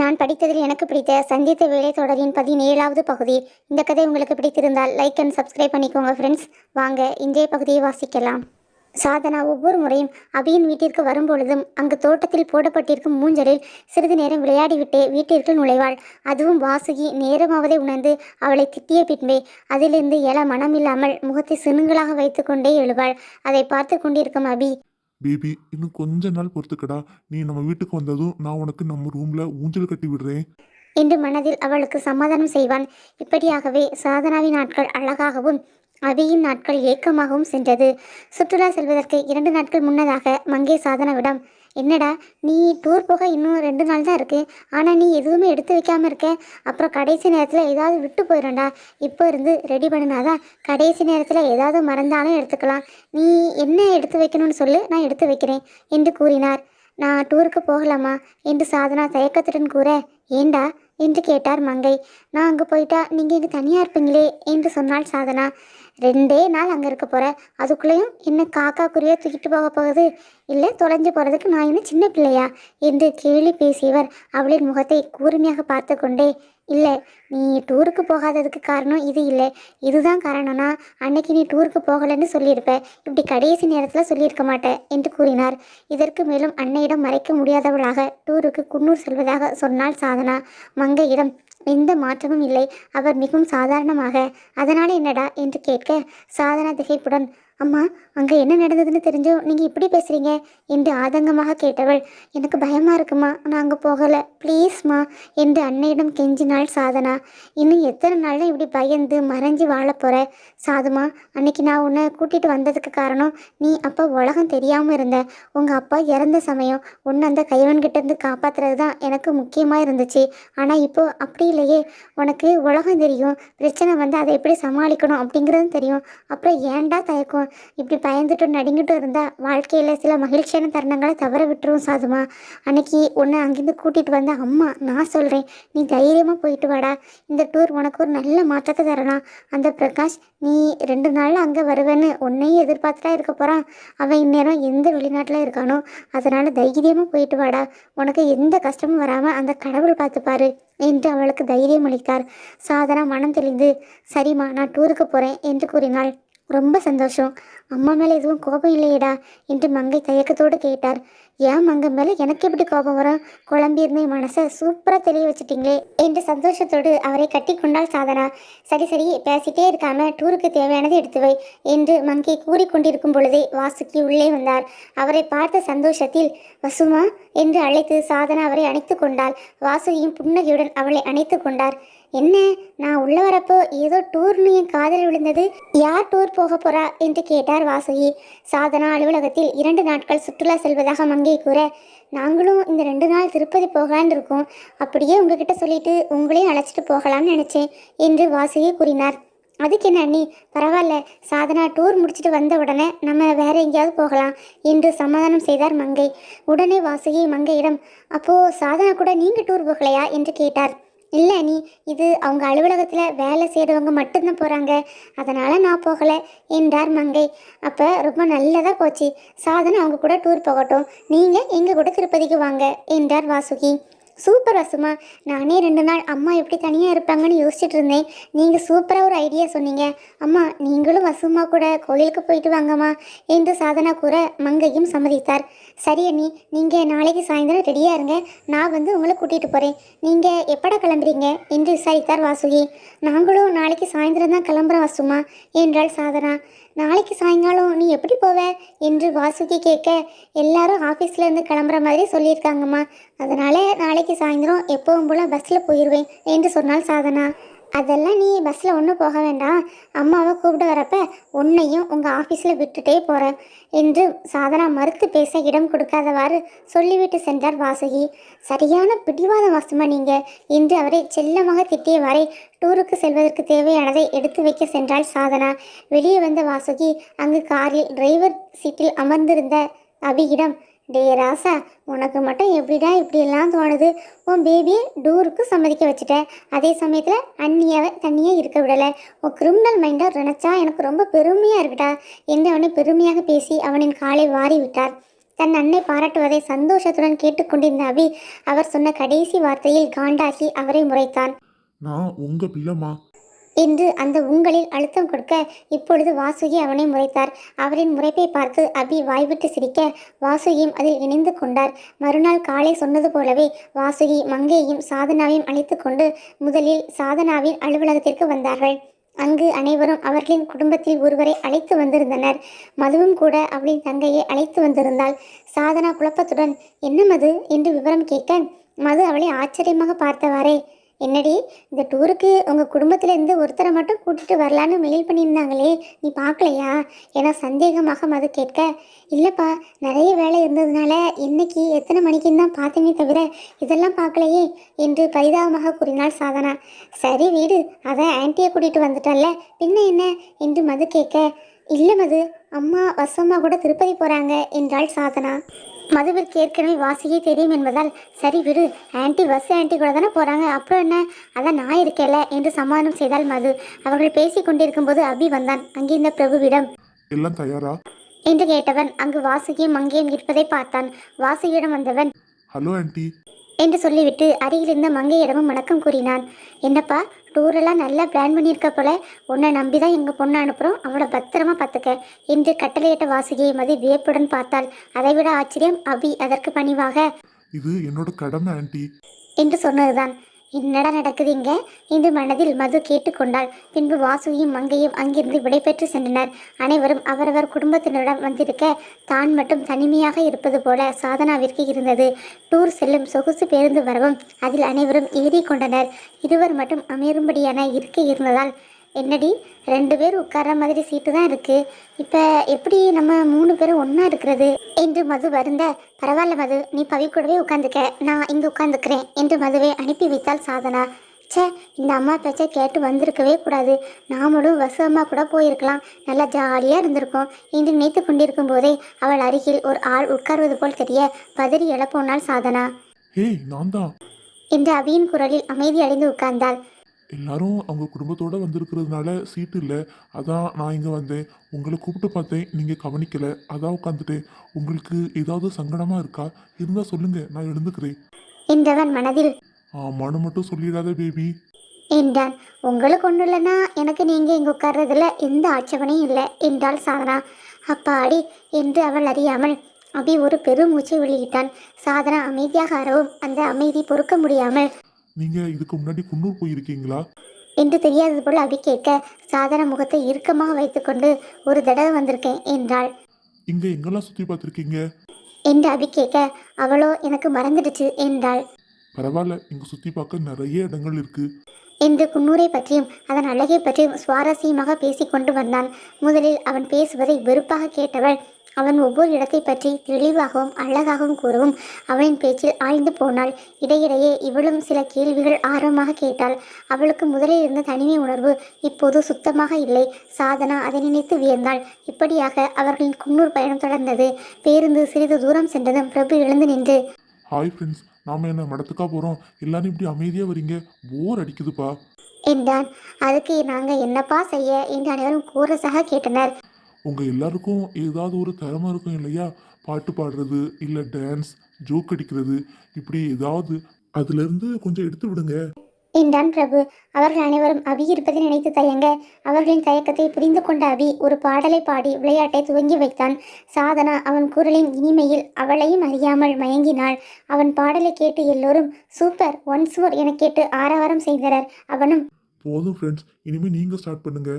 நான் படித்ததில் எனக்கு பிடித்த சந்தித்த வேலை தொடரின் பதினேழாவது பகுதி. இந்த கதை உங்களுக்கு பிடித்திருந்தால் லைக் அண்ட் சப்ஸ்கிரைப் பண்ணிக்கோங்க ஃப்ரெண்ட்ஸ் வாங்க இன்றைய பகுதியை வாசிக்கலாம். சாதனா ஒவ்வொரு முறையும் அபியின் வீட்டிற்கு வரும்பொழுதும் அங்கு தோட்டத்தில் போடப்பட்டிருக்கும் மூஞ்சலில் சிறிது நேரம் விளையாடிவிட்டு வீட்டிற்குள் நுழைவாள். அதுவும் வாசுகி நேரமாவதை உணர்ந்து அவளை திட்டிய பின்பே அதிலிருந்து எல மனமில்லாமல் முகத்தை சினுங்களாக வைத்துக்கொண்டே எழுவாள். அதை பார்த்து கொண்டிருக்கும் அபி பேபி இன்னும் கொஞ்ச நாள் பொறுத்துக்கடா. நீ நம்ம வீட்டுக்கு வந்ததும் நான் உனக்கு நம்ம ரூம்ல ஊஞ்சல் கட்டி விடுறேன். என்று மனதில் அவளுக்கு சமாதானம் செய்வான். இப்படியாகவே சாதனாவின் நாட்கள் அழகாகவும் அபியின் நாட்கள் ஏக்கமாகவும் சென்றது. சுற்றுலா செல்வதற்கு இரண்டு நாட்கள் முன்னதாக மங்கே சாதனாவிடம் என்னடா நீ டூர் போக இன்னும் ரெண்டு நாள் தான் இருக்குது ஆனால் நீ எதுவுமே எடுத்து வைக்காமல் இருக்க. அப்புறம் கடைசி நேரத்தில் ஏதாவது விட்டு போயிடும்டா இப்போ இருந்து ரெடி பண்ணினாதான் கடைசி நேரத்தில் ஏதாவது மறந்தாலும் எடுத்துக்கலாம். நீ என்ன எடுத்து வைக்கணும்னு சொல்லு நான் எடுத்து வைக்கிறேன் என்று கூறினார். நான் டூருக்கு போகலாமா என்று சாதனா தயக்கத்துடன் கூற ஏண்டா என்று கேட்டார் மங்கை. நான் அங்கே போயிட்டா நீங்கள் இங்கே தனியாக இருப்பீங்களே என்று சொன்னாள் சாதனா. ரெண்டே நாள் அங்கே இருக்க போகிறேன் அதுக்குள்ளேயும் என்ன காக்கா குறியாக தூக்கிட்டு போக போகுது? இல்லை தொலைஞ்சு போகிறதுக்கு நான் என்ன சின்ன பிள்ளையா? என்று கேலி பேசியவர் அவளின் முகத்தை கூர்மையாக பார்த்து கொண்டே இல்லை நீ டூருக்கு போகாததுக்கு காரணம் இது இல்லை. இதுதான் காரணம்னா அன்னைக்கு நீ டூருக்கு போகலைன்னு சொல்லியிருப்ப. இப்படி கடைசி நேரத்தில் சொல்லியிருக்க மாட்டேன் என்று கூறினார். இதற்கு மேலும் அன்னையிடம் மறைக்க முடியாதவளாக டூருக்கு குன்னூர் செல்வதாக சொன்னாள் சாதனா. மங்கையிடம் எந்த மாற்றமும் இல்லை. அவர் மிகவும் சாதாரணமாக. அதனால் என்னடா என்று கேட்க சாதனா திகைப்புடன் அம்மா அங்கே என்ன நடந்ததுன்னு தெரிஞ்சோ நீங்கள் இப்படி பேசுகிறீங்க என்று ஆதங்கமாக கேட்டவள். எனக்கு பயமாக இருக்குமா? நான் அங்கே போகலை. ப்ளீஸ்மா என்று அன்னையிடம் கெஞ்சினாள் சாதனா. இன்னும் எத்தனை நாள் இப்படி பயந்து மறைஞ்சு வாழ போகிற சாதுமா அன்னைக்கு நான் உன்னை கூட்டிகிட்டு வந்ததுக்கு காரணம் நீ அப்போ உலகம் தெரியாமல் இருந்த. உங்கள் அப்பா இறந்த சமயம் உன்னை அந்த கைவன்கிட்டேருந்து காப்பாற்றுறது தான் எனக்கு முக்கியமாக இருந்துச்சு. ஆனால் இப்போ அப்படி இல்லையே. உனக்கு உலகம் தெரியும். பிரச்சனை வந்து அதை எப்படி சமாளிக்கணும் அப்படிங்கிறதும் தெரியும். அப்புறம் ஏன்டா தயக்கம்? இப்படி பயந்துட்டு நடுங்கிட்டு இருந்தால் வாழ்க்கையில் சில மகிழ்ச்சியான தருணங்களை தவற விட்டுரும் சாதுமா. அன்னைக்கு உன்னை அங்கேருந்து கூட்டிகிட்டு வந்த அம்மா நான் சொல்கிறேன் நீ தைரியமாக போயிட்டு வாடா. இந்த டூர் உனக்கு ஒரு நல்ல மாற்றத்தை தரலாம். அந்த பிரகாஷ் நீ ரெண்டு நாள் அங்கே வருவேன்னு உன்னையும் எதிர்பார்த்துட்டா இருக்க போகிறான் அவன் இந்நேரம் எந்த வெளிநாட்டில் இருக்கானோ அதனால் தைரியமாக போயிட்டு வாடா. உனக்கு எந்த கஷ்டமும் வராமல் அந்த கடவுள் பார்த்துப்பாரு என்று அவளுக்கு தைரியம் அளித்தார். சாதனா மனம் தெளிந்து சரிம்மா நான் டூருக்கு போகிறேன் என்று கூறினாள். ரொம்ப சந்தோஷம். அம்மா மேலே எதுவும் கோபம் இல்லையேடா என்று மங்கை தயக்கத்தோடு கேட்டார். ஏன் மங்கை மேலே எனக்கு எப்படி கோபம் வரும்? குழம்பியிருந்த என் மனசை சூப்பராக தெரிய வச்சுட்டீங்களே என்று சந்தோஷத்தோடு அவரை கட்டி கொண்டாள் சாதனா. சரி சரி பேசிட்டே இருக்காம டூருக்கு தேவையானதை எடுத்து வை என்று மங்கை கூறிக்கொண்டிருக்கும் பொழுதே வாசுக்கி உள்ளே வந்தார். அவரை பார்த்த சந்தோஷத்தில் வசுமா என்று அழைத்து சாதனா அவரை அணைத்து கொண்டாள். வாசுகியும் புன்னகையுடன் அவளை அணைத்து கொண்டார். என்ன நான் உள்ள வரப்போ ஏதோ டூர்னு என் காதல் விழுந்தது. யார் டூர் போக போறா என்று கேட்டார் வாசுகி. சாதனா அலுவலகத்தில் இரண்டு நாட்கள் சுற்றுலா செல்வதாக மங்கை கூற நாங்களும் இந்த ரெண்டு நாள் திருப்பதி போகலான்னு இருக்கோம். அப்படியே உங்ககிட்ட சொல்லிட்டு உங்களையும் அழைச்சிட்டு போகலான்னு நினைச்சேன் என்று வாசுகி கூறினார். அதுக்கு என்ன அண்ணி? பரவாயில்ல. சாதனா டூர் முடிச்சுட்டு வந்த உடனே நம்ம வேற எங்கேயாவது போகலாம் என்று சமாதானம் செய்தார் மங்கை. உடனே வாசுகி மங்கையிடம் அப்போ சாதனா கூட நீங்க டூர் போகலையா? என்று கேட்டார். இல்லை நீ இது அவங்க அலுவலகத்தில் வேலை செய்கிறவங்க மட்டும்தான் போகிறாங்க அதனால் நான் போகலை. என்றார் மங்கை. அப்போ ரொம்ப நல்லதாக போச்சு. சாதனை அவங்க கூட டூர் போகட்டும். நீங்கள் எங்கள் கூட திருப்பதிக்கு வாங்க என்றார் வாசுகி. சூப்பர் வசுமா நானே ரெண்டு நாள் அம்மா எப்படி தனியாக இருப்பாங்கன்னு யோசிச்சுட்டு இருந்தேன். நீங்கள் சூப்பராக ஒரு ஐடியா சொன்னீங்க. அம்மா நீங்களும் வசுமா கூட கோயிலுக்கு போயிட்டு வாங்கம்மா என்று சாதனா கூற மங்கையும் சம்மதித்தார். சரி அண்ணி நீங்கள் நாளைக்கு சாயந்தரம் ரெடியாக இருங்க. நான் வந்து உங்களை கூட்டிகிட்டு போகிறேன் நீங்கள் எப்படா கிளம்புறீங்க? என்று விசாரித்தார் வாசுகி. நாங்களும் நாளைக்கு சாயந்தரம் தான் கிளம்புறோம் வாசுமா. என்றாள் சாதனா. நாளைக்கு சாயங்காலம் நீ எப்படி போவ? என்று வாசுகி கேட்க எல்லாரும் ஆஃபீஸ்லேருந்து கிளம்புற மாதிரி சொல்லியிருக்காங்கம்மா. அதனால் நாளைக்கு சாயந்தரம் எப்போவும் போல் பஸ்ஸில் போயிடுவேன் என்று சொன்னால் சாதனா. அதெல்லாம் நீ பஸ்ஸில் ஒன்றும் போக வேண்டாம். அம்மாவை கூப்பிட்டு வரப்ப உன்னையும் உங்கள் ஆஃபீஸில் விட்டுட்டே போகிறேன் என்று சாதனா மறுத்து பேச இடம் கொடுக்காதவாறு சொல்லிவிட்டு சென்றார் வாசுகி. சரியான பிடிவாத வாசமா நீங்கள் என்று அவரை செல்லமாக திட்டியவாறே டூருக்கு செல்வதற்கு தேவையானதை எடுத்து வைக்க சென்றாள் சாதனா. வெளியே வந்த வாசுகி அங்கு காரில் டிரைவர் சீட்டில் அமர்ந்திருந்த அபியிடம் டே ராசா உனக்கு மட்டும் எப்படிடா இப்படியெல்லாம் தோணுது? உன் பேபியை டூருக்கு சம்மதிக்க வச்சுட்டேன் அதே சமயத்தில் அண்ணியாவை தண்ணியாக இருக்க விடலை. உன் கிரிமினல் மைண்டை நினச்சா எனக்கு ரொம்ப பெருமையாக இருக்குடா. என்று அவனை பெருமையாக பேசி அவனின் காலை வாரி விட்டார். தன் அன்னை பாராட்டுவதை சந்தோஷத்துடன் கேட்டுக்கொண்டிருந்த அபி அவர் சொன்ன கடைசி வார்த்தையில் காண்டாகி அவரை முறைத்தான். நான் உங்கள் பிள்ளைமா என்று அந்த உங்களில் அழுத்தம் கொடுக்க இப்பொழுது வாசுகி அவனை முறைத்தார். அவரின் முறைப்பை பார்த்து அபி வாய்விட்டு சிரிக்க வாசுகியும் அதில் இணைந்து கொண்டார். மறுநாள் காலை சொன்னது போலவே வாசுகி மங்கையையும் சாதனாவையும் அழைத்து கொண்டு முதலில் சாதனாவின் அலுவலகத்திற்கு வந்தார்கள். அங்கு அனைவரும் அவர்களின் குடும்பத்தில் ஒருவரை அழைத்து வந்திருந்தனர். மதுவும் கூட அவளின் தங்கையை அழைத்து வந்திருந்தாள். சாதனா குழப்பத்துடன் என்ன மது என்று விவரம் கேட்க மது அவளை ஆச்சரியமாக பார்த்தவாறே. என்னடி இந்த டூருக்கு உங்கள் குடும்பத்திலேருந்து ஒருத்தரை மட்டும் கூட்டிகிட்டு வரலான்னு மெயில் பண்ணியிருந்தாங்களே நீ பார்க்கலையா? ஏன்னா சந்தேகமாக மது கேட்க. இல்லைப்பா நிறைய வேலை இருந்ததுனால இன்னைக்கு எத்தனை மணிக்குன்னு தான் பார்த்தேனே தவிர இதெல்லாம் பார்க்கலையே என்று பரிதாபமாக கூறினாள் சாதனா. சரி வீடு அதான் ஆன்ட்டியை கூட்டிகிட்டு வந்துட்டால பின்ன என்ன? என்று மது கேட்க. இல்லை மது அம்மா வசம்மா கூட திருப்பதி போகிறாங்க என்றாள் சாதனா. மதுவிற்கு ஏற்கனவே வாசியே தெரியும் என்பதால் சரி விடு ஆன்ட்டி பஸ் ஆன்ட்டி கூட தானே போகிறாங்க அப்புறம் என்ன? அதான் நான் இருக்கேல்ல என்று சமாதானம் செய்தால் மது. அவர்கள் பேசிக் கொண்டிருக்கும்போது அபி வந்தான். அங்கிருந்த பிரபுவிடம் எல்லாம் தயாரா? என்று கேட்டவன் அங்கு வாசுகியும் மங்கையும் இருப்பதை பார்த்தான். வாசுகியிடம் வந்தவன் ஹலோ ஆன்ட்டி என்று சொல்லிவிட்டு அருகிலிருந்த மங்கையிடமும் வணக்கம் கூறினான். என்னப்பா டூரெல்லாம் நல்லா பிளான் பண்ணியிருக்க போல. உன்னை நம்பி தான் எங்கள் பொண்ணை அனுப்புகிறோம் அவளை பத்திரமா பார்த்துக்க. என்று கட்டளையிட்ட வாசுகியை மதி வியப்புடன் பார்த்தாள். அதைவிட ஆச்சரியம் அபி அதற்கு பணிவாக இது என்னோட கடமை ஆன்ட்டி என்று சொன்னதுதான். என்னடா நடக்குது இங்க? என்று மனதில் மது கேட்டுக்கொண்டாள் பின்பு வாசுவையும் மங்கையும் அங்கிருந்து விடைபெற்று சென்றனர். அனைவரும் அவரவர் குடும்பத்தினரிடம் வந்திருக்க தான் மட்டும் தனிமையாக இருப்பது போல சாதனாவிற்கு இருந்தது. டூர் செல்லும் சொகுசு பேருந்து வரவும் அதில் அனைவரும் ஏறி கொண்டனர். இருவர் மட்டும் அமரும்படியான இருக்கை இருந்ததால் என்னடி ரெண்டு பேர் உட்கார்ற மாதிரி சீட்டு தான் இருக்கு. இப்போ எப்படி நம்ம மூணு பேரும் ஒன்றா இருக்கிறது? என்று மது வருந்த பரவாயில்ல மது நீ பவி கூடவே உட்காந்துக்க நான் இங்கே உட்காந்துக்கிறேன் என்று மதுவை அனுப்பி வைத்தாள் சாதனா. ச்சே இந்த அம்மா பேச்சை கேட்டு வந்திருக்கவே கூடாது. நாமளும் வசு அம்மா கூட போயிருக்கலாம். நல்லா ஜாலியாக இருந்திருக்கோம் என்று நினைத்து கொண்டிருக்கும் போதே அவள் அருகில் ஒரு ஆள் உட்கார்வது போல் தெரிய பதறி எழப்போனாள் சாதனா. ஹே நான் தான் என்று அபியின் குரலில் அமைதி அடைந்து உட்கார்ந்தாள். எல்லாரும் அவங்க குடும்பத்தோட வந்திருக்கிறதுனால சீட்டு இல்லை. அதான் நான் இங்கே வந்தேன். உங்களை கூப்பிட்டு பார்த்தேன். நீங்கள் கவனிக்கல. அதான் உட்காந்துட்டேன் உங்களுக்கு ஏதாவது சங்கடமாக இருக்கா? இருந்தால் சொல்லுங்க. நான் எழுந்துக்கிறேன். என்றவன் மனதில் ஆமான்னு மட்டும் சொல்லிடாத பேபி. என்றான். உங்களுக்கு ஒன்றும் இல்லைன்னா எனக்கு நீங்கள் இங்கே உட்கார்றதுல எந்த ஆட்சேபனையும் இல்லை என்றாள் சாதனா. அப்பாடி என்று அவள் அறியாமல் அபி ஒரு பெருமூச்சை வெளியிட்டான். சாதனா அமைதியாக அறவும் அந்த அமைதி பொறுக்க முடியாமல் நீங்கள் இதுக்கு முன்னாடி குன்னூர் போயிருக்கீங்களா? என்று தெரியாதது போல அபி கேட்க சாதனா முகத்தை இறுக்கமாக வைத்துக்கொண்டு ஒரு தடவை வந்திருக்கேன் என்றாள். இங்கே எங்கெல்லாம் சுற்றி பார்த்துருக்கீங்க? என்று அபி கேட்க அவளோ எனக்கு மறந்துடுச்சு என்றாள். பரவாயில்ல இங்கே சுற்றி பார்க்க நிறைய இடங்கள் இருக்குது என்று குன்னூரை பற்றியும் அதன் அழகை பற்றியும் சுவாரஸ்யமாக பேசிக்கொண்டு வந்தான். முதலில் அவன் பேசுவதை வெறுப்பாக கேட்டவள் அவன் ஒவ்வொரு இடத்தை பற்றி தெளிவாகவும் அழகாகவும் கூறவும் அவனின் பேச்சில் ஆழ்ந்து போனாள். இடையிடையே இவளும் சில கேள்விகள் ஆர்வமாக கேட்டாள். அவளுக்கு முதலில் இருந்த தனிமை உணர்வு இப்போது சுத்தமாக இல்லை. சாதனா அதை நினைத்து வியந்தாள். இப்படியாக அவர்களின் குன்னூர் பயணம் தொடர்ந்தது. பேருந்து சிறிது தூரம் சென்றதும் பிரபு எழுந்து நின்று ஹாய் ஃப்ரெண்ட்ஸ் நாம என்ன மடத்துக்கா போகிறோம் எல்லாரும் இப்படி அமைதியாக வரீங்க. போர் அடிக்குதுப்பா. என்றான். அதுக்கு நாங்கள் என்னப்பா செய்ய? என்று அனைவரும் கோரஸாக கேட்டனர். உங்கள் எல்லாருக்கும் ஏதாவது ஒரு திறமை இருக்கும் இல்லையா? பாட்டு பாடுறது இல்லை டான்ஸ் ஜோக் அடிக்கிறது இப்படி ஏதாவது. அதுலேருந்து கொஞ்சம் எடுத்து விடுங்க. என்றான் பிரபு. அவர்கள் அனைவரும் அபி இருப்பதை நினைத்து தயங்க அவர்களின் தயக்கத்தை புரிந்து கொண்ட அபி ஒரு பாடலை பாடி விளையாட்டை துவங்கி வைத்தான். சாதனா அவன் குரலின் இனிமையில் அவளையும் அறியாமல் மயங்கினாள். அவன் பாடலை கேட்டு எல்லோரும் சூப்பர் ஒன்ஸ் மோர் என கேட்டு ஆரவாரம் செய்தனர். அவனும் போதும் ஃப்ரெண்ட்ஸ் இனிமேல் நீங்கள் ஸ்டார்ட் பண்ணுங்க.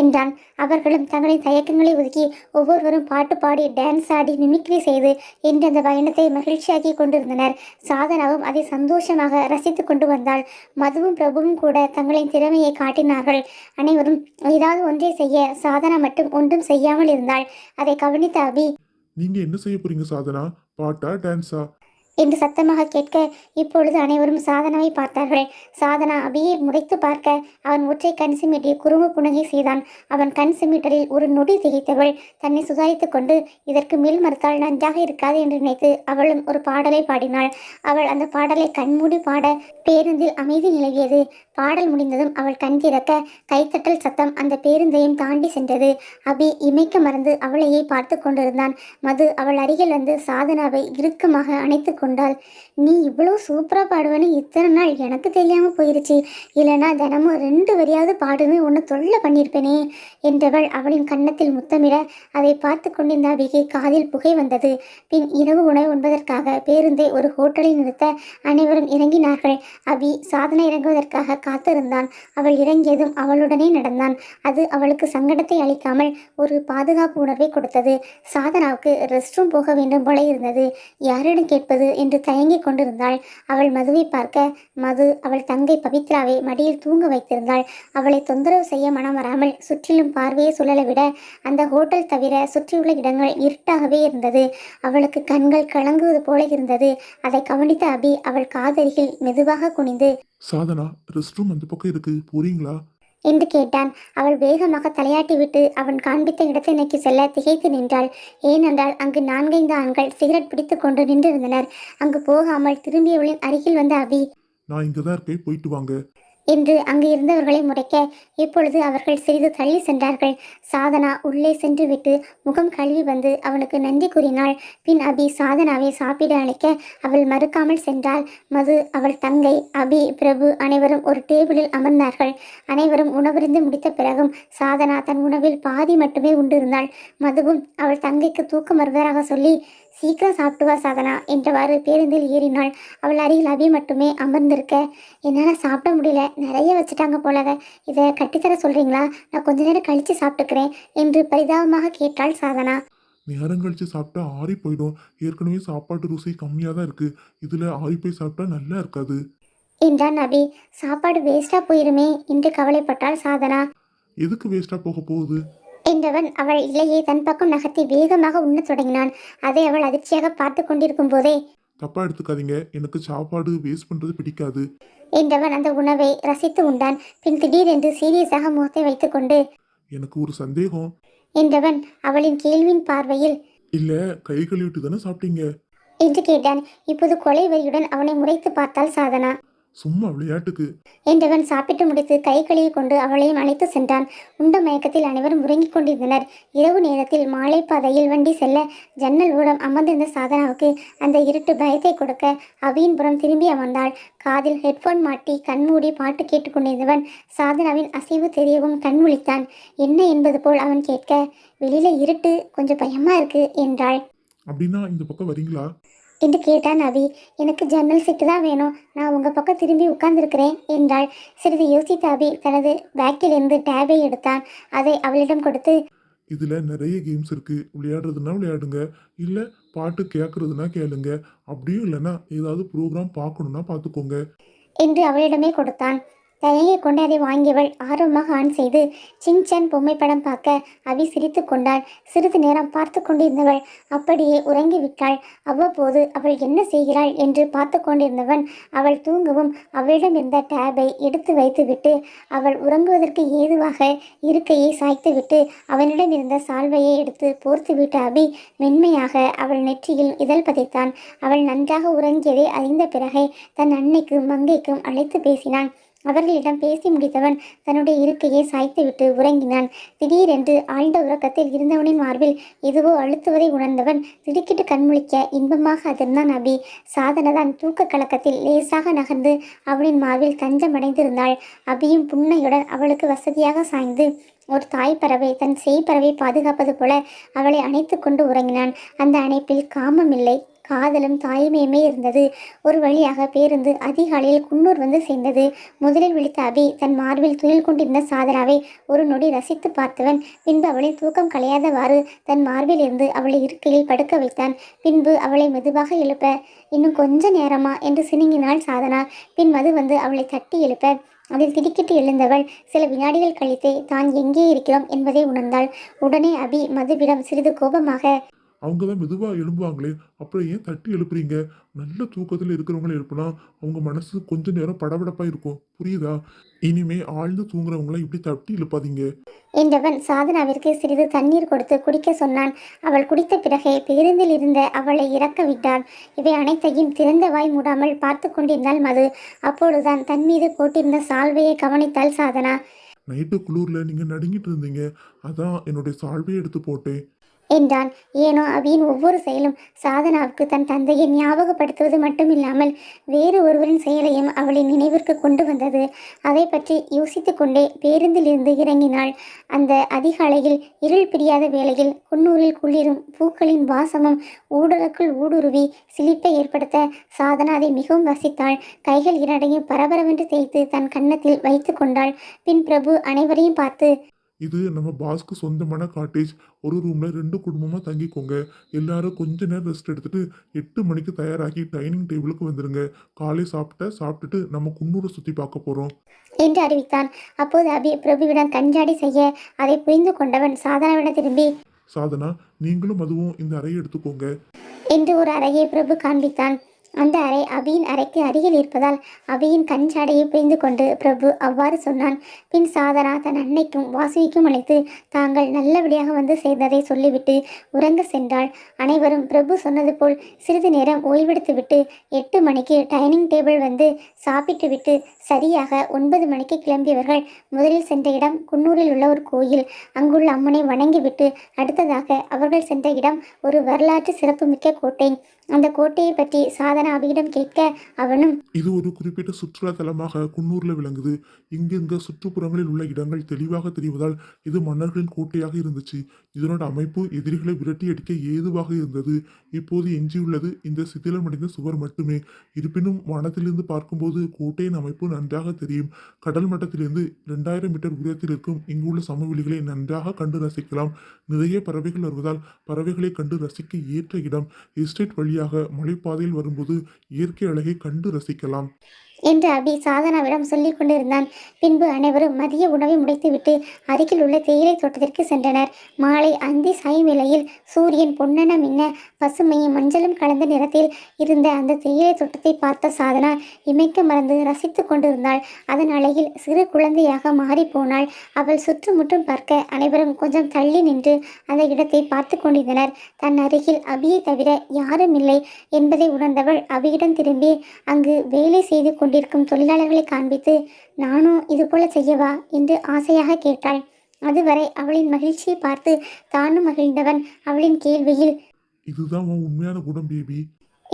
என்றான். அவர்களும் தங்களின் தயக்கங்களை ஒதுக்கி ஒவ்வொருவரும் பாட்டு பாடி டான்ஸ் ஆடி மிமிக்ரி செய்து இன்று அந்த பயணத்தை மகிழ்ச்சியாக்கி கொண்டிருந்தனர். சாதனாவும் அதை சந்தோஷமாக ரசித்து கொண்டு வந்தாள். மதுவும் பிரபுவும் கூட தங்களின் திறமையை காட்டினார்கள். அனைவரும் ஏதாவது ஒன்றை செய்ய சாதனா மட்டும் ஒன்றும் செய்யாமல் இருந்தாள். அதை கவனித்த அபி நீங்க என்ன செய்ய போறீங்க சாதனா? பாட்டா டான்ஸா என்று சத்தமாக கேட்க இப்பொழுது அனைவரும் சாதனாவை பார்த்தார்கள். சாதனா அபியை முறைத்து பார்க்க அவன் ஒற்றை கண் சிமிட்டி குறும்பு புன்னகை செய்தான். அவன் கண் சிமிட்டலில் ஒரு நொடி திகைத்தவள் தன்னை சுதாரித்துக் கொண்டு இதற்கு மேல் மறுத்தால் நன்றாக இருக்காது என்று நினைத்து அவளும் ஒரு பாடலை பாடினாள். அவள் அந்த பாடலை கண்மூடி பாட பேருந்தில் அமைதி நிலவியது. பாடல் முடிந்ததும் அவள் கண் திறக்க கைத்தட்டல் சத்தம் அந்த பேருந்தையும் தாண்டி சென்றது. அபி இமைக்க மறந்து அவளையே பார்த்து கொண்டிருந்தான். மது அவள் அருகில் வந்து சாதனாவை இறுக்கமாக அணைத்து கொண்டாள். நீ இவ்வளோ சூப்பராக பாடுவேன்னு இத்தனை நாள் எனக்கு தெரியாமல் போயிருச்சு. இல்லைனா தினமும் ரெண்டு வரியாவது பாடுமே ஒன்று தொல்லை பண்ணியிருப்பேனே என்றவள் அவளின் கன்னத்தில் முத்தமிட அதை பார்த்து கொண்டிருந்த அபிகை காதில் புகை வந்தது. பின் இரவு உணவு உண்பதற்காக பேருந்தை ஒரு ஹோட்டலில் நிறுத்த அனைவரும் இறங்கினார்கள். அபி சாதனை இறங்குவதற்காக காத்திருந்தான். அவள் இறங்கியதும் அவளுடனே நடந்தான். அது அவளுக்கு சங்கடத்தை அளிக்காமல் ஒரு பாதுகாப்பு உணர்வை கொடுத்தது. சாதனாவுக்கு ரெஸ்ட் ரூம் போக வேண்டும் போல இருந்தது. யாரிடம் கேட்பது? என்று தயங்கிக் கொண்டிருந்தாள். அவள் மதுவை பார்க்க மது அவள் தங்கை பவித்ராவை மடியில் தூங்க வைத்திருந்தாள். அவளை தொந்தரவு செய்ய மனம் வராமல் சுற்றிலும் பார்வையை சுழல விட அந்த ஹோட்டல் தவிர சுற்றியுள்ள இடங்கள் இருட்டாகவே இருந்தது. அவளுக்கு கண்கள் கலங்குவது போல இருந்தது. அதை கவனித்த அபி அவள் காதருகில் மெதுவாக குனிந்து சாதனா ரெஸ்ட் ரூம் அந்த பக்கம் இருக்கு. போறீங்களா? என்று கேட்டான். அவள் வேகமாக தலையாட்டிவிட்டு அவன் காண்பித்த இடத்தை நோக்கி செல்ல திகைத்து நின்றாள். ஏனென்றால் அங்கு நான்கைந்து ஆண்கள் சிகரெட் பிடித்து கொண்டு நின்றிருந்தனர். அங்கு போகாமல் திரும்பியவளின் அருகில் வந்த அபி நான் இங்கே தான் இருக்கேன் போயிட்டு வாங்க. என்று அங்கு இருந்தவர்களை முறைக்க இப்பொழுது அவர்கள் சிறிது தள்ளி சென்றார்கள். சாதனா உள்ளே சென்று விட்டு முகம் கழுவி வந்து அவனுக்கு நன்றி கூறினாள். பின் அபி சாதனாவை சாப்பிட அழைக்க அவள் மறுக்காமல் சென்றாள். மது அவள் தங்கை அபி பிரபு அனைவரும் ஒரு டேபிளில் அமர்ந்தார்கள். அனைவரும் உணவருந்து முடித்த பிறகும் சாதனா தன் உணவில் பாதி மட்டுமே உண்டிருந்தாள். மதுவும் அவள் தங்கைக்கு தூக்கம் வருவதாக சொல்லி சீக்கிரம் சாப்பிட்டு வா சாதனா என்றவாறு பேருந்தில் ஏறினாள். அவள் அருகில் அபி மட்டுமே அமர்ந்திருக்க. என்னால் சாப்பிட முடியல. நிறைய வச்சுட்டாங்க போலவே இதை கட்டித்தர சொல்கிறீங்களா நான் கொஞ்ச நேரம் கழித்து சாப்பிட்டுக்கிறேன் என்று பரிதாபமாக கேட்டாள் சாதனா. நேரம் கழிச்சு சாப்பிட்டா ஆறி போயிடும். ஏற்கனவே சாப்பாட்டு ருசி கம்மியாக தான் இருக்கு. இதில் ஆறி போய் சாப்பிட்டா நல்லா இருக்காது. என்றான் அபி. சாப்பாடு வேஸ்ட்டாக போயிருமே என்று கவலைப்பட்டாள் சாதனா. எதுக்கு வேஸ்ட்டாக போக போகுது? என்றவன் அவள் இலையை தன் பக்கம் நகர்த்தி வேகமாக உண்ணத் தொடங்கினான். அதை அவள் அதிர்ச்சியாக பார்த்து கொண்டிருக்கும் போதே தப்பாக எடுத்துக்காதீங்க. எனக்கு சாப்பாடு வேஸ்ட் பண்ணுறது பிடிக்காது. என்றவன் அந்த உணவை ரசித்து உண்டான். பின் திடீரென்று சீரியஸாக முகத்தை வைத்துக்கொண்டு எனக்கு ஒரு சந்தேகம். என்றவன் அவளின் கேள்வியின் பார்வையில் இல்லை கை கழுவிட்டு தானே சாப்பிட்டீங்க? என்று கேட்டான். இப்போது கொலை வெறியுடன் அவனை முறைத்து பார்த்தாள் சாதனா? சும்மா விளையாட்டுக்கு. என்றவன் சாப்பிட்டு முடித்து கை கழுவி கொண்டு அவளையும் அழைத்து சென்றான். உண்ட மயக்கத்தில் அனைவரும் உறங்கிக் கொண்டிருந்தனர். இரவு நேரத்தில் மாலை பாதையில் வண்டி செல்ல ஜன்னல் ஊடம் அமர்ந்திருந்த சாதனாவுக்கு அந்த இருட்டு பயத்தை கொடுக்க அபியின் புறம் திரும்பி அமர்ந்தாள். காதில் ஹெட்போன் மாட்டி கண்மூடி பாட்டு கேட்டுக்கொண்டிருந்தவன் சாதனாவின் அசைவு தெரியவும் கண் முழித்தான். என்ன என்பது போல் அவன் கேட்க வெளியில இருட்டு கொஞ்சம் பயமா இருக்கு என்றாள். அப்படின்னா இந்த பக்கம் வரீங்களா? என்று கேட்டான் அபி. எனக்கு ஜன்னல் சீட்டு தான் வேணும். நான் உங்கள் பக்கம் திரும்பி உட்கார்ந்திருக்கிறேன் என்றாள். சிறிது யோசித்த அபி தனது பேக்கிலிருந்து டேபை எடுத்தான். அதை அவளிடம் கொடுத்து இதில் நிறைய கேம்ஸ் இருக்குது விளையாடுறதுனா விளையாடுங்க. இல்லை பாட்டு கேட்குறதுனா கேளுங்க. அப்படியும் இல்லைன்னா ஏதாவது ப்ரோக்ராம் பார்க்கணுன்னா பார்த்துக்கோங்க. என்று அவளிடமே கொடுத்தான். தயங்கிக் கொண்டு அதை வாங்கியவள் ஆர்வமாக ஆன் செய்து சின்சன் பொம்மை படம் பார்க்க அவி சிரித்து கொண்டாள். சிறிது நேரம் பார்த்து கொண்டிருந்தவள் அப்படியே உறங்கி விட்டாள் அவ்வப்போது அவள் என்ன செய்கிறாள் என்று பார்த்து கொண்டிருந்தவன் அவள் தூங்கவும் அவளிடம் இருந்த டேபை எடுத்து வைத்துவிட்டு அவள் உறங்குவதற்கு ஏதுவாக இருக்கையை சாய்த்துவிட்டு அவனிடம் இருந்த சால்வையை எடுத்து போர்த்துவிட்ட அபி மென்மையாக அவள் நெற்றியில் இதழ் பதித்தான். அவள் நன்றாக உறங்கியதை அறிந்த பிறகே தன் அன்னைக்கும் மங்கைக்கும் அழைத்து பேசினான். அவர்களிடம் பேசி முடித்தவன் தன்னுடைய இருக்கையை சாய்த்துவிட்டு உறங்கினான். திடீரென்று ஆழ்ந்த உறக்கத்தில் இருந்தவனின் மார்பில் எதுவோ அழுத்துவதை உணர்ந்தவன் திடுக்கிட்டு கண்முழிக்க இன்பமாக அதிர்ந்தான் அபி. சாதனதான் தூக்க கலக்கத்தில் லேசாக நகர்ந்து அவனின் மார்பில் தஞ்சமடைந்திருந்தாள். அபியும் புன்னையுடன் அவளுக்கு வசதியாக சாய்ந்து ஒரு தாய் பறவை தன் செய்பறவை பாதுகாப்பது போல அவளை அணைத்து கொண்டு உறங்கினான். அந்த அணைப்பில் காமமில்லை காதலும் தாய்மையுமே இருந்தது. ஒரு வழியாக பேருந்து அதிகாலையில் குன்னூர் வந்து சேர்ந்தது. முதலில் விழித்த அபி தன் மார்பில் துயில் கொண்டிருந்த சாதனாவை ஒரு நொடி ரசித்து பார்த்தவன். பின்பு அவளை தூக்கம் கலையாதவாறு தன் மார்பில் இருந்து அவளை இருக்கையில் படுக்க வைத்தான். பின்பு அவளை மெதுவாக எழுப்ப இன்னும் கொஞ்ச நேரமா? என்று சினுங்கினாள் சாதனா. பின் மது வந்து அவளை தட்டி எழுப்ப அதில் திடுக்கிட்டு எழுந்தவள். சில வினாடிகள் கழித்தே தான் எங்கே இருக்கிறோம்? என்பதை உணர்ந்தாள். உடனே அபி மதுவிடம் சிறிது கோபமாக அவங்க தான் மெதுவாக எழும்புவாங்களே. அப்புறம் ஏன் தட்டி எழுப்புறீங்க? நல்ல தூக்கத்தில் இருக்கிறவங்கள எழுப்புனா அவங்க மனசு கொஞ்ச நேரம் படபடப்பாக இருக்கும். புரியுதா? இனிமே ஆழ்ந்து தூங்குறவங்கள இப்படி தட்டி எழுப்பாதீங்க. என்றவன் சாதனாவிற்கு சிறிது தண்ணீர் கொடுத்து குடிக்க சொன்னான். அவள் குடித்த பிறகே பேருந்தில் இருந்த அவளை இறக்க விட்டான் இவை அனைத்தையும் திறந்த வாய் மூடாமல் பார்த்து கொண்டிருந்தாள் மது. அப்பொழுதுதான் தன் மீது போட்டிருந்த சால்வையை கவனித்தாள் சாதனா. நைட்டு குளூரில் நீங்கள் நடுங்கிட்டு இருந்தீங்க. அதான் என்னுடைய சால்வையை எடுத்து போட்டேன். என்றான். ஏனோ அவியின் ஒவ்வொரு செயலும் சாதனாவுக்கு தன் தந்தையை ஞாபகப்படுத்துவது மட்டுமில்லாமல் வேறு ஒருவரின் செயலையும் அவளின் நினைவிற்கு கொண்டு வந்தது. அதை பற்றி யோசித்து கொண்டே பேருந்திலிருந்து இறங்கினாள். அந்த அதிகாலையில் இருள் பிரியாத வேளையில் குன்னூரில் குளிரும் பூக்களின் வாசமும் ஊடலுக்குள் ஊடுருவி சிலிப்பை ஏற்படுத்த சாதனா அதை மிகவும் வசித்தாள். கைகள் இரண்டையும் பரபரவென்று தேய்த்து தன் கன்னத்தில் வைத்து கொண்டாள். பின் பிரபு அனைவரையும் பார்த்து இது நம்ம பாஸ்க்கு சொந்தமான காட்டேஜ் ஒரு ரூமில் ரெண்டு குடும்பமாக தங்கிக்கோங்க. எல்லாரும் கொஞ்ச நேரம் ரெஸ்ட் எடுத்துட்டு எட்டு மணிக்கு தயாராகி டைனிங் டேபிளுக்கு வந்துருங்க. காலை சாப்பிட்ட சாப்பிட்டுட்டு நம்ம குன்னூரை சுற்றி பார்க்க போகிறோம் என்று அறிவித்தான். அப்போது அபி பிரபுவிடம் கஞ்சாடி செய்ய அதை புரிந்து கொண்டவன் சாதனாவிடம் திரும்பி சாதனா நீங்களும் அதுவும் இந்த அறையை எடுத்துக்கோங்க. என்று ஒரு அறையை பிரபு காண்பித்தான். அந்த அறை அபியின் அறைக்கு அருகில் இருப்பதால் அபியின் கஞ்சாடையை புரிந்து கொண்டு பிரபு அவ்வாறு சொன்னான். பின் சாதனா தன் அன்னைக்கும் வாசுவிக்கும் அழைத்து தாங்கள் நல்லபடியாக வந்து சேர்ந்ததை சொல்லிவிட்டு உறங்க சென்றாள். அனைவரும் பிரபு சொன்னது போல் சிறிது நேரம் ஓய்வெடுத்துவிட்டு எட்டு மணிக்கு டைனிங் டேபிள் வந்து சாப்பிட்டுவிட்டு சரியாக ஒன்பது மணிக்கு கிளம்பியவர்கள் முதலில் சென்ற இடம் குன்னூரில் உள்ள ஒரு கோயில். அங்குள்ள அம்மனை வணங்கிவிட்டு அடுத்ததாக அவர்கள் சென்ற இடம் ஒரு வரலாற்று சிறப்புமிக்க கோட்டை. அந்த கோட்டையை பற்றி சாதனா அபியிடம் கேட்க அவனும் இது ஒரு குறிப்பிட்ட சுற்றுலா தலமாக குன்னூரில் விளங்குது. இங்கிருந்த சுற்றுப்புறங்களில் உள்ள இடங்கள் தெளிவாக தெரிவதால் இது மன்னர்களின் கோட்டையாக இருந்துச்சு. இதனோட அமைப்பு எதிரிகளை விரட்டி அடிக்க ஏதுவாக இருந்தது. இப்போது எஞ்சியுள்ளது இந்த சிதிலமடைந்த சுவர் மட்டுமே. இருப்பினும் வானத்திலிருந்து பார்க்கும்போது கோட்டையின் அமைப்பு நன்றாக தெரியும். கடல் மட்டத்திலிருந்து ரெண்டாயிரம் மீட்டர் உயரத்தில் இருக்கும் இங்குள்ள சமவெளிகளை நன்றாக கண்டு ரசிக்கலாம். நிறைய பறவைகள் வருவதால் பறவைகளை கண்டு ரசிக்க ஏற்ற இடம். எஸ்டேட் வழியாக மலைப்பாதையில் வரும்போது இயற்கை அழகை கண்டு ரசிக்கலாம். என்று அபி சாதனாவிடம் சொல்லிக் கொண்டிருந்தான். பின்பு அனைவரும் மதிய உணவை முடித்துவிட்டு அருகில் உள்ள தேயிலை தோட்டத்திற்கு சென்றனர். மாலை அந்தி சாயும் வேளையில் சூரியன் பொன்னென மின்ன பசுமையும் மஞ்சளும் கலந்த நிறத்தில் இருந்த அந்த தேயிலை தோட்டத்தை பார்த்த சாதனா இமைக்க மறந்து ரசித்து கொண்டிருந்தாள். அதன் அழகில் சிறு குழந்தையாக மாறிப்போனாள் அவள் சுற்றுமுற்றும் பார்க்க அனைவரும் கொஞ்சம் தள்ளி நின்று அந்த இடத்தை பார்த்து கொண்டிருந்தனர். தன் அருகில் அபியை தவிர யாரும் இல்லை என்பதை உணர்ந்தவள் அபியிடம் திரும்பி அங்கு வேலை செய்து கொண்டிருக்கும் தொழிலாளர்களை காண்பித்து நானும் இது போல செய்யவா என்று ஆசையாக கேட்டாள். அதுவரை அவளின் மகிழ்ச்சியை பார்த்து தானும் மகிழ்ந்தவன் அவளின் கேள்வியில் இதுதான் உன் உண்மையான குணம் பேபி.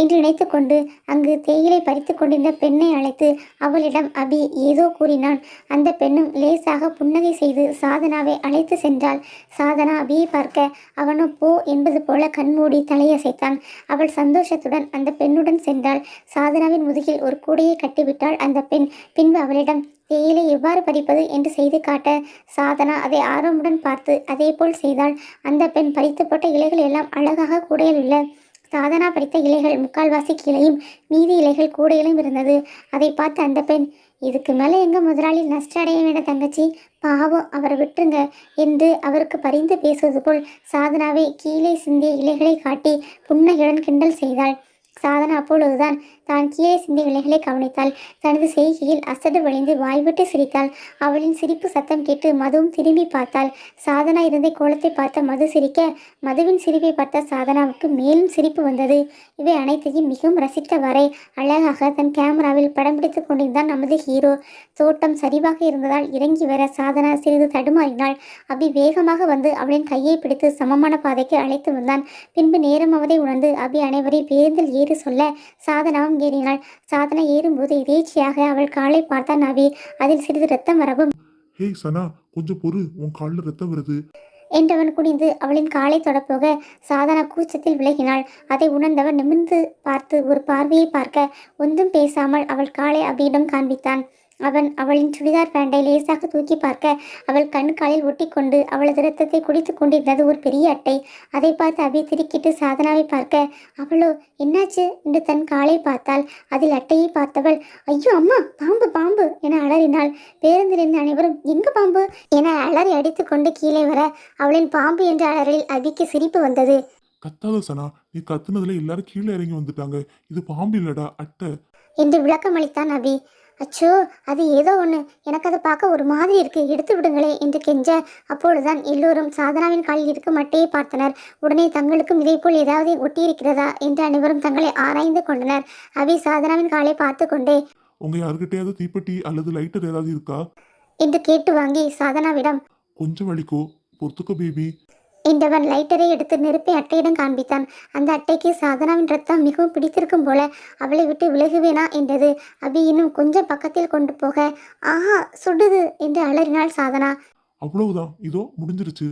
என்று நினைத்து கொண்டு அங்கு தேயிலை பறித்து கொண்டிருந்த பெண்ணை அழைத்து அவளிடம் அபி ஏதோ கூறினான். அந்த பெண்ணும் லேசாக புன்னகை செய்து சாதனாவை அழைத்து சென்றாள். சாதனா அபியை பார்க்க அவனும் போ என்பது போல கண்மூடி தலையசைத்தான். அவள் சந்தோஷத்துடன் அந்த பெண்ணுடன் சென்றாள். சாதனாவின் முதுகில் ஒரு கூடையை கட்டிவிட்டாள் அந்த பெண். பின்பு அவளிடம் தேயிலை எவ்வாறு பறிப்பது என்று செய்து காட்ட? சாதனா அதை ஆர்வமுடன் பார்த்து அதேபோல் செய்தாள். அந்த பெண் பறித்து போட்ட இலைகள் எல்லாம் அழகாக கூடையில் உள்ள சாதனா பறித்த இலைகள் முக்கால்வாசி கீழையும் மீதி இலைகள் கூடையிலும் இருந்தது. அதை பார்த்து அந்த பெண் இதுக்கு மேலே எங்கள் முதலாளி நஷ்டம் அடைய வேண்ட தங்கச்சி? பாவம் அவரை விட்டுருங்க என்று அவருக்கு பரிந்து பேசுவது போல் சாதனாவை கீழே சிந்திய இலைகளை காட்டி புன்னகையுடன் கிண்டல் செய்தாள். சாதனா அப்பொழுதுதான் தான் கீழே சிந்தி விலைகளை கவனித்தாள். தனது செய்கையில் அசடு வழிந்து வாய்விட்டு சிரித்தாள். அவளின் சிரிப்பு சத்தம் கேட்டு மதுவும் திரும்பி பார்த்தாள். சாதனா இருந்த கோலத்தை பார்த்த மது சிரிக்க மதுவின் சிரிப்பை பார்த்த சாதனாவுக்கு மேலும் சிரிப்பு வந்தது. இவை அனைத்தையும் மிகவும் ரசித்த வரை அழகாக தன் கேமராவில் படம் பிடித்துக் கொண்டிருந்தான் நமது ஹீரோ. தோட்டம் சரிவாக இருந்ததால் இறங்கி வர சாதனா சிறிது தடுமாறினாள். அபி வேகமாக வந்து அவளின் கையை பிடித்து சமமான பாதைக்கு அழைத்து வந்தான். பின்பு நேரம் அவதை உணர்ந்து அபி அனைவரையும் பேருந்தில் ஏறி சொல்ல சாதனாவும் ஏறினாள். சாதனா ஏறும்போது எதேச்சியாக அவள் காலை பார்த்தான் அபி அதில் சிறிது ரத்தம் வரவும் ஹேய் சனா கொஞ்சம் பொறு. உன் காலில் ரத்தம் வருது. என்றவன் குனிந்து அவளின் காலை தொடப்போக சாதனா கூச்சத்தில் விலகினாள். அதை உணர்ந்தவன் நிமிர்ந்து பார்த்து ஒரு பார்வையை பார்க்க ஒன்றும் பேசாமல் அவள் காலை அபியிடம் காண்பித்தான். அவன் அவளின் சுடிதார் பேண்டை லேசாக தூக்கி பார்க்க அவள் கண் காலில் ஒட்டிக்கொண்டு அவளது இரத்தத்தை குடித்துக் கொண்டிருந்தது ஒரு பெரிய அட்டை. அதை பார்த்து அபி திருக்கிட்டு சாதனாவை பார்க்க அவளோ என்னாச்சு? என்று தன் காலை பார்த்தாள். அதில் அட்டையை பார்த்தவள் ஐயோ அம்மா பாம்பு பாம்பு என அலறினாள். பேருந்திலிருந்து அனைவரும் எங்க பாம்பு? என அலறி அடித்துக்கொண்டு கீழே வர அவளின் பாம்பு என்ற அலறலில் அபிக்கு சிரிப்பு வந்தது. கத்தாத சனா நீ கத்துனதுல எல்லாரும் கீழே இறங்கி வந்துட்டாங்க. இது பாம்பு இல்லடா அட்டை. என்று விளக்கமளித்தான் அபி. அச்சோ அது ஏதோ ஒன்று எனக்கு அதை பார்க்க ஒரு மாதிரி இருக்கு. எடுத்து விடுங்களே என்று கெஞ்ச அப்பொழுதுதான் எல்லோரும் சாதனாவின் காலில் இருக்கும் அட்டையை பார்த்தனர். உடனே தங்களுக்கும் இதேபோல் ஏதாவது ஒட்டியிருக்கிறதா என்று அனைவரும் தங்களை ஆராய்ந்து கொண்டனர். அபி சாதனாவின் காலை பார்த்து கொண்டே உங்க யாருக்கிட்டையாவது தீப்பெட்டி அல்லது லைட்டர் ஏதாவது இருக்கா? என்று கேட்டு வாங்கி சாதனாவிடம் கொஞ்சம் வலிக்கோ பொறுத்துக்கோ பேபி. என்றவன் லைட்டரை எடுத்து நெருப்பை அட்டையிடம் காண்பித்தான். அந்த அட்டைக்கு சாதனாவின் ரத்தம் மிகவும் பிடித்திருக்கும் போல. அவளை விட்டு விலகுவேனா என்றது. அபி இன்னும் கொஞ்சம் பக்கத்தில் கொண்டு போக ஆஹா சுடுது என்று அலறினாள் சாதனா. அவ்வளவுதான். இதோ முடிஞ்சிருச்சு.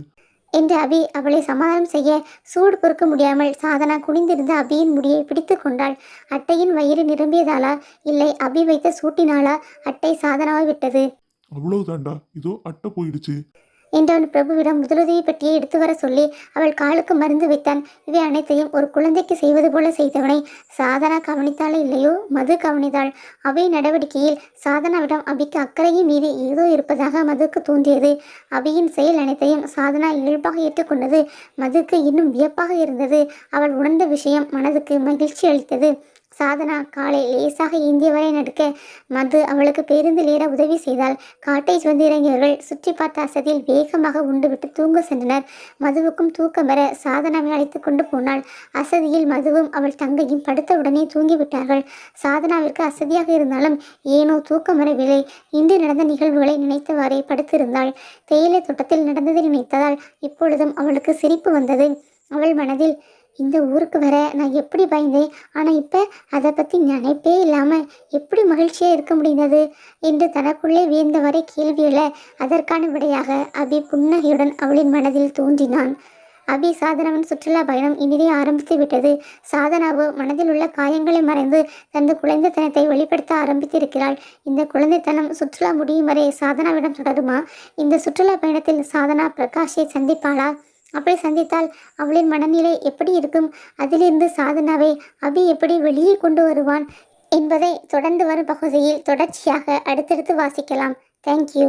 என்று அபி அவளை சமாதானம் செய்ய சூடு பொறுக்க முடியாமல் சாதனா குனிந்திருந்த அபியின் முடியை பிடித்து கொண்டாள். அட்டையின் வயிறு நிரம்பியதாலா? இல்லை அபி வைத்த சூட்டினாலா? அட்டை சாதனாவை விட்டது. அவ்வளவுதான்டா. இதோ அட்டை போயிடுச்சு. என்றவன் பிரபுவிடம் முதலுதவி பெட்டியை எடுத்து வர சொல்லி அவள் காலுக்கு மருந்து வைத்தான். இவை அனைத்தையும் ஒரு குழந்தைக்கு செய்வது போல செய்தவனை சாதனா கவனித்தாளே இல்லையோ? மது கவனித்தாள். அவை நடவடிக்கையில் சாதனாவிடம் அபிக்கு அக்கறையின் மீது ஏதோ இருப்பதாக மதுக்கு தோன்றியது. அபியின் செயல் அனைத்தையும் சாதனா இயல்பாக ஏற்றுக்கொண்டது. மதுக்கு இன்னும் வியப்பாக இருந்தது. அவள் உணர்ந்த விஷயம் மனதுக்கு மகிழ்ச்சி அளித்தது. சாதனா காலை லேசாக ஏந்தியவரை நடுக்க மது அவளுக்கு பேருந்தில் ஏற உதவி செய்தால் காட்டேஜ் வந்து இறங்கியவர்கள் சுற்றி பார்த்த அசதியில் வேகமாக உண்டுவிட்டு தூங்க சென்றனர். மதுவுக்கும் தூக்கம் வர சாதனாவை அழைத்து கொண்டு போனாள். அசதியில் மதுவும் அவள் தங்கையும் படுத்த உடனே தூங்கிவிட்டார்கள் சாதனாவிற்கு அசதியாக இருந்தாலும் ஏனோ தூக்கம் வரவில்லை. இன்று நடந்த நிகழ்வுகளை நினைத்தவாறே படுத்திருந்தாள். தேயிலை தோட்டத்தில் நடந்ததை நினைத்ததால் இப்பொழுதும் அவளுக்கு சிரிப்பு வந்தது. அவள் மனதில் இந்த ஊருக்கு வர நான் எப்படி பயந்தேன்? ஆனால் இப்போ அதை பற்றி நினைப்பே இல்லாமல் எப்படி மகிழ்ச்சியாக இருக்க முடிந்தது? என்று தனக்குள்ளே வியந்தவரை வரை எழ அதற்கான விடையாக அபி புன்னகையுடன் அவளின் மனதில் தோன்றினான். அபி சாதனாவின் சுற்றுலா பயணம் இனிதே ஆரம்பித்து விட்டது. சாதனாவோ மனதில் உள்ள காயங்களை மறைந்து தனது குழந்தைத்தனத்தை வெளிப்படுத்த ஆரம்பித்திருக்கிறாள். இந்த குழந்தைத்தனம் சுற்றுலா முடியும் வரை சாதனாவிடம் தொடருமா? இந்த சுற்றுலா பயணத்தில் சாதனா பிரகாஷை சந்திப்பாளா? அப்படி சந்தித்தால் அவளின் மனநிலை எப்படி இருக்கும்? அதிலிருந்து சாதனாவை அபி எப்படி வெளியே கொண்டு வருவான் என்பதை தொடர்ந்து வரும் பகுதியில் தொடர்ச்சியாக அடுத்தடுத்து வாசிக்கலாம். தேங்க்யூ